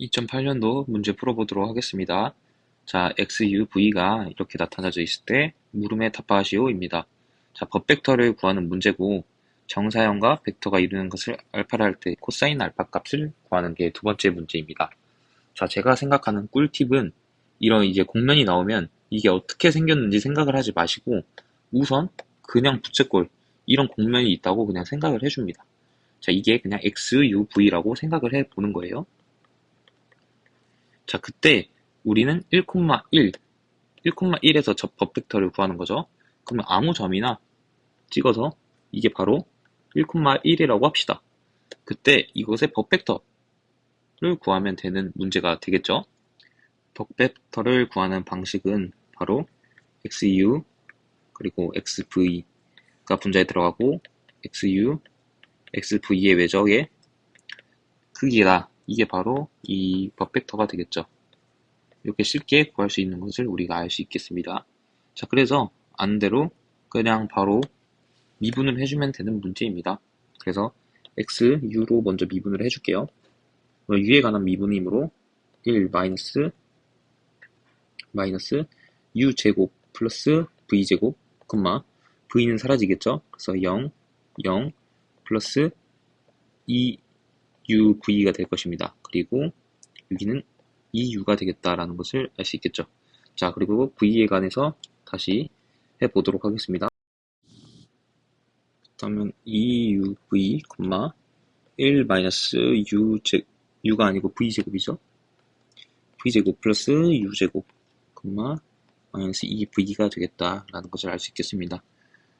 2008년도 문제 풀어보도록 하겠습니다. 자, XUV가 이렇게 나타나져 있을 때 물음에 답하시오입니다. 자, 법벡터를 구하는 문제고 정사형과 벡터가 이루는 것을 알파를 할때 코사인 알파 값을 구하는 게 두 번째 문제입니다. 자, 제가 생각하는 꿀팁은 이런 이제 공면이 나오면 이게 어떻게 생겼는지 생각을 하지 마시고 우선 그냥 부채꼴 이런 공면이 있다고 그냥 생각을 해줍니다. 자, 이게 그냥 XUV라고 생각을 해 보는 거예요. 자, 그때 우리는 1,1, 1,1에서 저 법벡터를 구하는 거죠. 그러면 아무 점이나 찍어서 이게 바로 1,1이라고 합시다. 그때 이것의 법벡터를 구하면 되는 문제가 되겠죠. 법벡터를 구하는 방식은 바로 XU 그리고 XV가 분자에 들어가고 XU, XV의 외적의 크기가 이게 바로 이 법벡터가 되겠죠. 이렇게 쉽게 구할 수 있는 것을 우리가 알 수 있겠습니다. 자, 그래서 안대로 그냥 바로 미분을 해주면 되는 문제입니다. 그래서 x, u로 먼저 미분을 해줄게요. u에 관한 미분이므로 1 마이너스 마이너스 u 제곱 플러스 v 제곱, 콤마 v는 사라지겠죠. 그래서 0, 0 플러스 2 UV가 될 것입니다. 그리고 여기는 EU가 되겠다라는 것을 알 수 있겠죠. 자, 그리고 V에 관해서 다시 해보도록 하겠습니다. 그러면 EUV, 1 마이너스 U 제, U가 아니고 V 제곱이죠. V 제곱 플러스 U 제곱, 마이너스 2V가 되겠다라는 것을 알 수 있겠습니다.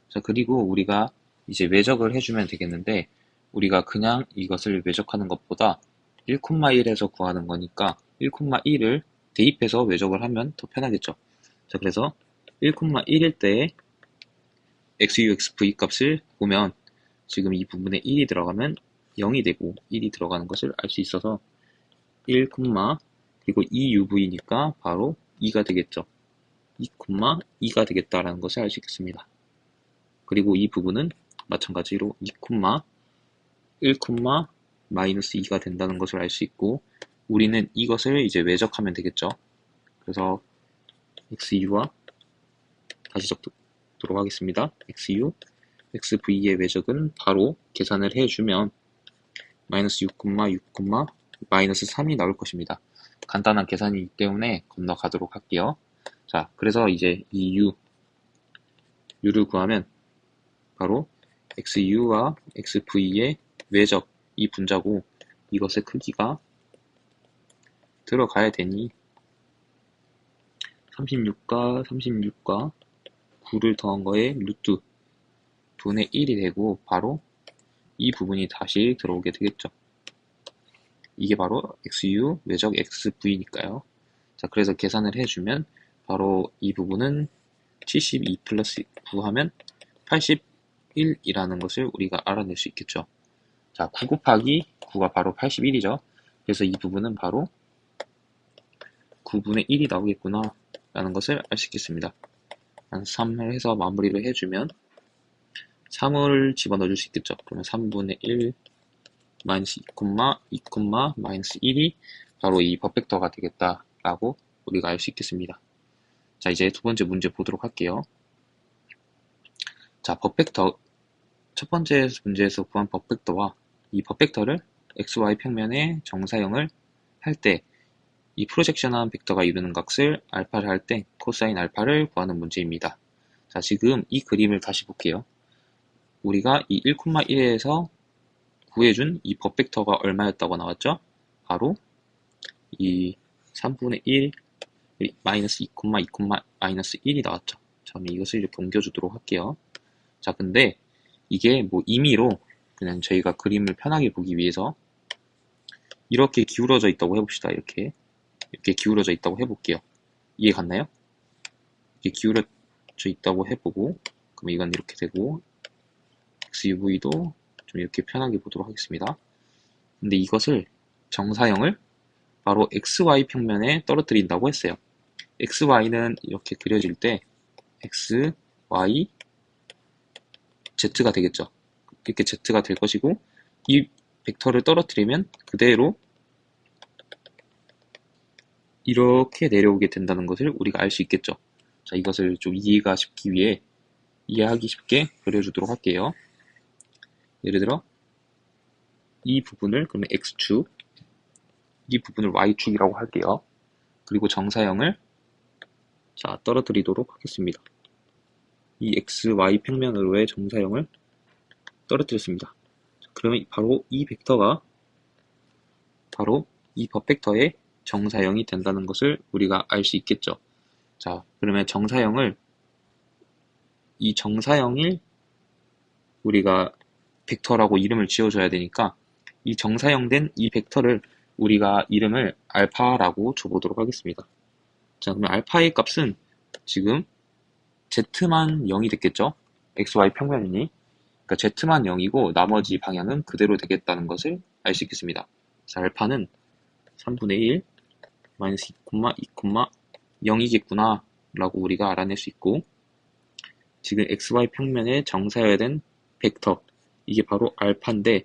자, 그리고 우리가 이제 외적을 해주면 되겠는데, 우리가 그냥 이것을 외적하는 것보다 1,1에서 구하는 거니까 1,1을 대입해서 외적을 하면 더 편하겠죠. 자, 그래서 1,1일 때 XU, XV 값을 보면 지금 이 부분에 1이 들어가면 0이 되고 1이 들어가는 것을 알 수 있어서 1, 그리고 2UV니까 바로 2가 되겠죠. 2, 2가 되겠다라는 것을 알 수 있겠습니다. 그리고 이 부분은 마찬가지로 2, 1, 마이너스 2가 된다는 것을 알 수 있고 우리는 이것을 이제 외적하면 되겠죠. 그래서 xu와 다시 적도록 하겠습니다. xu, xv의 외적은 바로 계산을 해주면 마이너스 6, 6, 마이너스 3이 나올 것입니다. 간단한 계산이기 때문에 건너가도록 할게요. 자, 그래서 이제 이 u, u를 구하면 바로 xu와 xv의 외적 이 분자고 이것의 크기가 들어가야 되니 36과 36과 9를 더한 거에 루트 분의 1이 되고 바로 이 부분이 다시 들어오게 되겠죠. 이게 바로 XU 외적 XV니까요. 자, 그래서 계산을 해주면 바로 이 부분은 72 플러스 9 하면 81이라는 것을 우리가 알아낼 수 있겠죠. 자, 9 곱하기 9가 바로 81이죠. 그래서 이 부분은 바로 9분의 1이 나오겠구나 라는 것을 알 수 있겠습니다. 3을 해서 마무리를 해주면 3을 집어넣어 줄수 있겠죠. 그러면 3분의 1 마이너스 2, 2, 마이너스 1이 바로 이 퍼펙터가 되겠다라고 우리가 알 수 있겠습니다. 자, 이제 두 번째 문제 보도록 할게요. 자, 퍼펙터 첫 번째 문제에서 구한 퍼펙터와 이 퍼펙터를 xy 평면의 정사형을 할 때 이 프로젝션한 벡터가 이루는 값을 알파를 할 때 코사인 알파를 구하는 문제입니다. 자, 지금 이 그림을 다시 볼게요. 우리가 이 1,1에서 구해준 이 법벡터가 얼마였다고 나왔죠? 바로 이 3분의 1 마이너스 2, 2, 마이너스 1이 나왔죠. 자, 그럼 이것을 이렇게 옮겨주도록 할게요. 자, 근데 이게 뭐 임의로 그냥 저희가 그림을 편하게 보기 위해서 이렇게 기울어져 있다고 해봅시다. 이렇게 이렇게 기울어져 있다고 해볼게요. 이해 갔나요? 이렇게 기울어져 있다고 해보고 그럼 이건 이렇게 되고 XUV도 좀 이렇게 편하게 보도록 하겠습니다. 근데 이것을 정사형을 바로 XY 평면에 떨어뜨린다고 했어요. XY는 이렇게 그려질 때 X, Y, Z가 되겠죠. 이렇게 Z가 될 것이고 이 벡터를 떨어뜨리면 그대로 이렇게 내려오게 된다는 것을 우리가 알 수 있겠죠. 자, 이것을 좀 이해가 쉽기 위해 이해하기 쉽게 그려주도록 할게요. 예를 들어 이 부분을 그러면 x축, 이 부분을 y축이라고 할게요. 그리고 정사형을 자 떨어뜨리도록 하겠습니다. 이 x, y 평면으로의 정사형을 떨어뜨렸습니다. 그러면 바로 이 벡터가 바로 이 버펙터의 정사형이 된다는 것을 우리가 알 수 있겠죠. 자, 그러면 정사형을 이 정사형일 우리가 벡터라고 이름을 지어줘야 되니까 이 정사형된 이 벡터를 우리가 이름을 알파라고 줘보도록 하겠습니다. 자, 그러면 알파의 값은 지금 z만 0이 됐겠죠? xy 평면이니 그러니까 z만 0이고 나머지 방향은 그대로 되겠다는 것을 알 수 있겠습니다. 자, 알파는 3분의 1 마이너스 2, 0이겠구나 라고 우리가 알아낼 수 있고 지금 xy 평면에 정사해야 된 벡터 이게 바로 알파인데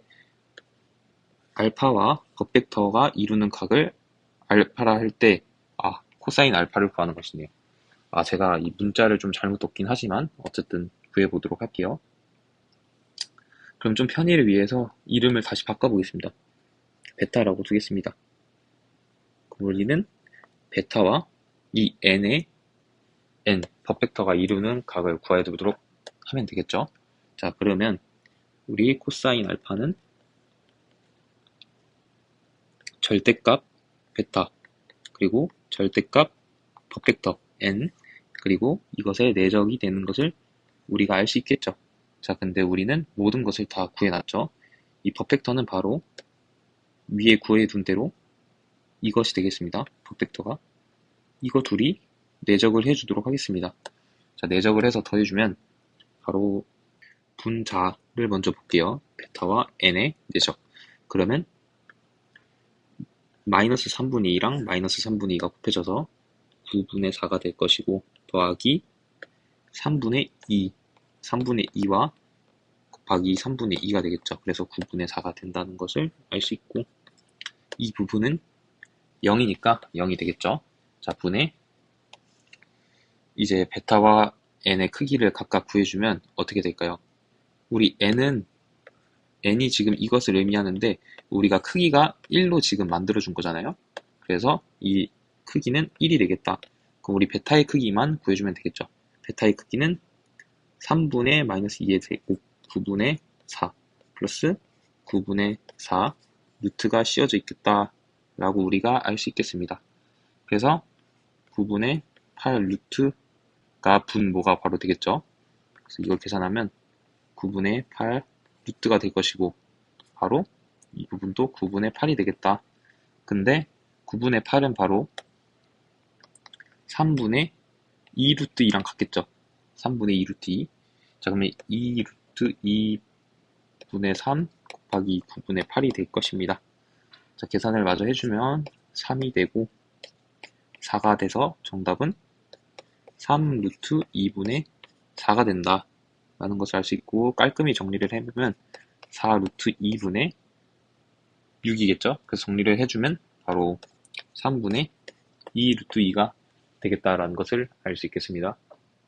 알파와 겉벡터가 이루는 각을 알파라 할 때 아, 코사인 알파를 구하는 것이네요. 아, 제가 이 문자를 좀 잘못讀긴 하지만 어쨌든 구해보도록 할게요. 그럼 좀 편의를 위해서 이름을 다시 바꿔보겠습니다. 베타라고 두겠습니다. 우리는 베타와 이 n의 n, 퍼펙터가 이루는 각을 구해두도록 하면 되겠죠. 자, 그러면 우리 코사인 알파는 절대값 베타 그리고 절대값 퍼펙터 n 그리고 이것의 내적이 되는 것을 우리가 알 수 있겠죠. 자, 근데 우리는 모든 것을 다 구해놨죠. 이 퍼펙터는 바로 위에 구해둔 대로 이것이 되겠습니다. 퍼펙터가 이거 둘이 내적을 해주도록 하겠습니다. 자, 내적을 해서 더해주면 바로 분자를 먼저 볼게요. 베타와 n의 내적. 그러면 마이너스 3분의 2랑 마이너스 3분의 2가 곱해져서 9분의 4가 될 것이고 더하기 3분의 2, 3분의 2와 곱하기 3분의 2가 되겠죠. 그래서 9분의 4가 된다는 것을 알 수 있고 이 부분은 0이니까 0이 되겠죠. 자, 분의 이제 베타와 n의 크기를 각각 구해주면 어떻게 될까요? 우리 n은 n이 지금 이것을 의미하는데 우리가 크기가 1로 지금 만들어준 거잖아요. 그래서 이 크기는 1이 되겠다. 그럼 우리 베타의 크기만 구해주면 되겠죠. 베타의 크기는 3분의 마이너스 2의 제곱 9분의 4 플러스 9분의 4 루트가 씌워져 있겠다 라고 우리가 알 수 있겠습니다. 그래서 9분의 8 루트가 분모가 바로 되겠죠. 그래서 이걸 계산하면 9분의 8 루트가 될 것이고 바로 이 부분도 9분의 8이 되겠다. 근데 9분의 8은 바로 3분의 2 루트 2랑 같겠죠. 3분의 2 루트 2. 자, 그러면 2 루트 2분의 3 곱하기 9분의 8이 될 것입니다. 자, 계산을 마저 해주면 3이 되고 4가 돼서 정답은 3 루트 2분의 4가 된다. 라는 것을 알 수 있고 깔끔히 정리를 해보면 4 루트 2분의 6이겠죠? 그래서 정리를 해주면 바로 3분의 2 루트 2가 되겠다라는 것을 알 수 있겠습니다.